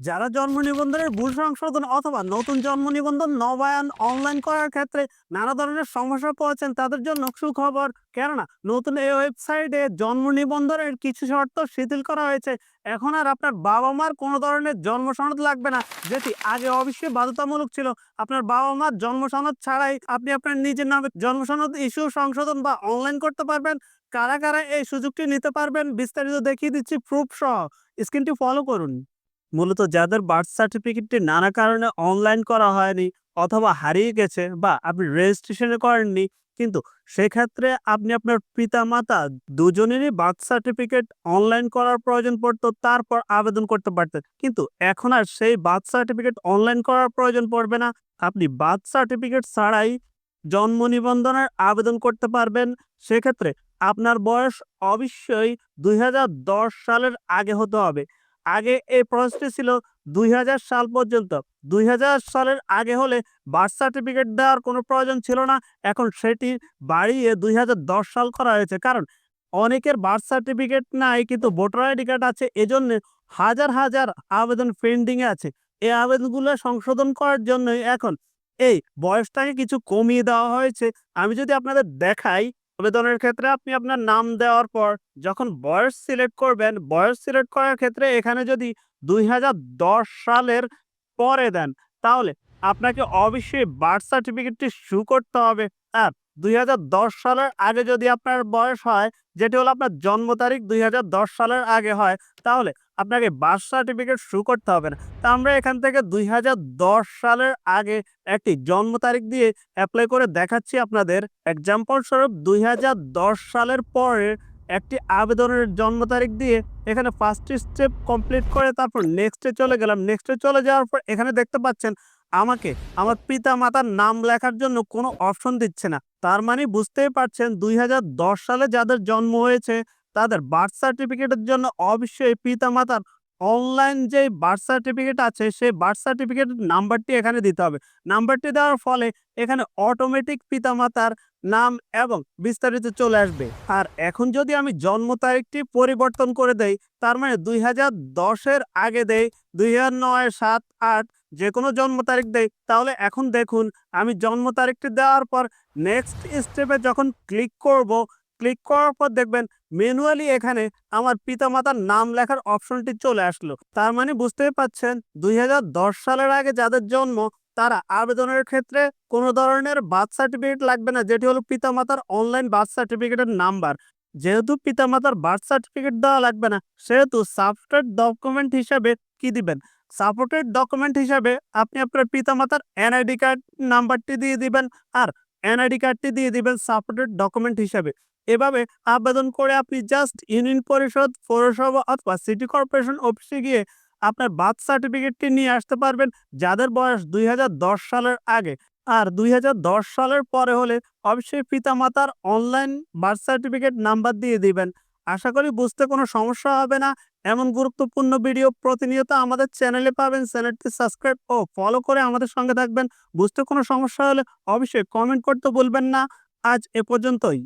যারা জন্ম নিবন্ধনের ভুল সংশোধন অথবা নতুন জন্ম নিবন্ধন নবায়ন অনলাইন করার ক্ষেত্রে নানা ধরনের সমস্যা পড়েছেন, তাদের জন্য সুখবর। কেননা, নতুন এই ওয়েবসাইটে জন্ম নিবন্ধনের কিছু শর্ত শিথিল করা হয়েছে। এখন আর আপনার বাবা মার কোনো ধরনের জন্ম সনদ লাগবে না, যেটি আগে অবশ্যই বাধ্যতামূলক ছিল। আপনার বাবা মার জন্ম সনদ ছাড়াই আপনি আপনার নিজের নামে জন্ম সনদ ইস্যু সংশোধন বা অনলাইন করতে পারবেন। কারা কারা এই সুযোগটি নিতে পারবেন বিস্তারিত দেখিয়ে দিচ্ছি প্রুফ সহ। স্ক্রিনটি ফলো করুন। মূলত যাদের বার্থ সার্টিফিকেটটি নানা কারণে অনলাইন করা হয়নি অথবা হারিয়ে গেছে বা আপনি রেজিস্ট্রেশনে করেননি, কিন্তু সেক্ষেত্রে আপনি আপনার পিতা মাতা দুজনেরই বার্থ সার্টিফিকেট অনলাইন করার প্রয়োজন পড়তো, তারপর আবেদন করতে পারতেন। কিন্তু এখন আর সেই বার্থ সার্টিফিকেট অনলাইন করার প্রয়োজন পড়বে না। আপনি বার্থ সার্টিফিকেট ছাড়াই জন্ম নিবন্ধনের আবেদন করতে পারবেন। সেক্ষেত্রে আপনার বয়স অবশ্যই দুই হাজার দশ সালের আগে হতে হবে। আগে এই প্রসেসটি ছিল দুই হাজার সাল পর্যন্ত। দুই হাজার সালের আগে হলে বার্থ সার্টিফিকেট দেওয়ার কোনো প্রয়োজন ছিল না। এখন সেটি বাড়িয়ে দুই হাজার দশ সাল করা হয়েছে। কারণ অনেকের বার্থ সার্টিফিকেট নাই, কিন্তু ভোটার আইডি কার্ড আছে। এজন্য হাজার হাজার আবেদন পেন্ডিংয়ে আছে। এই আবেদনগুলো সংশোধন করার জন্যই এখন এই বয়সটাকে কিছু কমিয়ে দেওয়া হয়েছে। আমি যদি আপনাদের দেখাই আবেদনের ক্ষেত্রে আপনি আপনার নাম দেওয়ার পর যখন বয়স সিলেক্ট করবেন, বয়স সিলেক্ট করার ক্ষেত্রে এখানে যদি দুই হাজার দশ সালের পরে দেন, তাহলে আপনাকে অবশ্যই বার্থ সার্টিফিকেটটি শু করতে হবে। আর দুই হাজার দশ সালের আগে যদি আপনার বয়স হয়, যেটি হলো আপনার জন্ম তারিখ দুই হাজার দশ সালের আগে হয়, তাহলে আপনাকে বার্থ সার্টিফিকেট শু করতে হবে না। তা আমরা এখান থেকে দুই হাজার দশ সালের আগে একটি জন্ম তারিখ দিয়ে অ্যাপ্লাই করে দেখাচ্ছি আপনাদের। এক্সাম্পল স্বরূপ, দুই হাজার দশ সালের পরে একটি আবেদনের জন্ম তারিখ দিয়ে এখানে ফার্স্ট স্টেপ কমপ্লিট করে তারপর নেক্সটে চলে গেলাম। নেক্সটে চলে যাওয়ার পর এখানে দেখতে পাচ্ছেন আমাকে, আমার পিতা মাতার নাম লেখার জন্য কোনো অপশন দিচ্ছে না। তার মানে বুঝতেই পারছেন, দুই হাজার দশ সালে যাদের জন্ম হয়েছে, তাদের বার্থ সার্টিফিকেটের জন্য অবশ্যই পিতা মাতার অনলাইন যে বার্থ সার্টিফিকেট আছে, সেই বার্থ সার্টিফিকেটের নাম্বারটি এখানে দিতে হবে। নাম্বারটি দেওয়ার ফলে এখানে অটোমেটিক পিতা মাতার নাম এবং বিস্তারিত চলে আসবে। আর এখন যদি আমি জন্ম তারিখটি পরিবর্তন করে দেই, তার মানে দুই হাজার দশের আগে দেই, দুই হাজার নয়, সাত, আট যে কোনো জন্ম তারিখ দেই, তাহলে এখন দেখুন, আমি জন্ম তারিখটি দেওয়ার পর নেক্সট স্টেপে যখন ক্লিক করব ক্লিক করার পর দেখবেন ম্যানুয়ালি এখানে আমার পিতামাতার নাম লেখার অপশনটি চলে আসলো। তার মানে বুঝতেই পাচ্ছেন, দুই হাজার দশ সালের আগে যাদের জন্ম, তারা আবেদনের ক্ষেত্রে কোনো ধরনের বার্থ সার্টিফিকেট লাগবে না, যেটি হলো পিতামাতার অনলাইন বার্থ সার্টিফিকেটের নাম্বার যেহেতু পিতামাতার বার্থ সার্টিফিকেট দেওয়া লাগবে না, সেহেতু সাপোর্টেড ডকুমেন্ট হিসাবে কি দিবেন? সাপোর্টেড ডকুমেন্ট হিসাবে আপনি আপনার পিতামাতার এনআইডি কার্ড নাম্বারটি দিয়ে দিবেন আর এনআইডি কার্ডটি দিয়ে দিবেন সাপোর্টেড ডকুমেন্ট হিসাবে। এভাবে আবেদন করে আপনি জাস্ট ইউনিয়ন পরিষদ, পৌরসভা অথবা সিটি কর্পোরেশন অফিসে গিয়ে আপনার বার্থ সার্টিফিকেটটি নিয়ে আসতে পারবেন যাদের বয়স দুই হাজার দশ সালের আগে। আর দুই হাজার দশ সালের পরে হলে অবশ্যই পিতামাতার অনলাইন বার্থ সার্টিফিকেট নাম্বার দিয়ে দিবেন। আশা করি বুঝতে কোনো সমস্যা হবে না। এমন গুরুত্বপূর্ণ ভিডিও প্রতিনিয়ত আমাদের চ্যানেলে পাবেন। চ্যানেলটি সাবস্ক্রাইব ও ফলো করে আমাদের সঙ্গে থাকবেন। বুঝতে কোনো সমস্যা হলে অবশ্যই কমেন্ট করতে বলবেন না। আজ এ পর্যন্তই।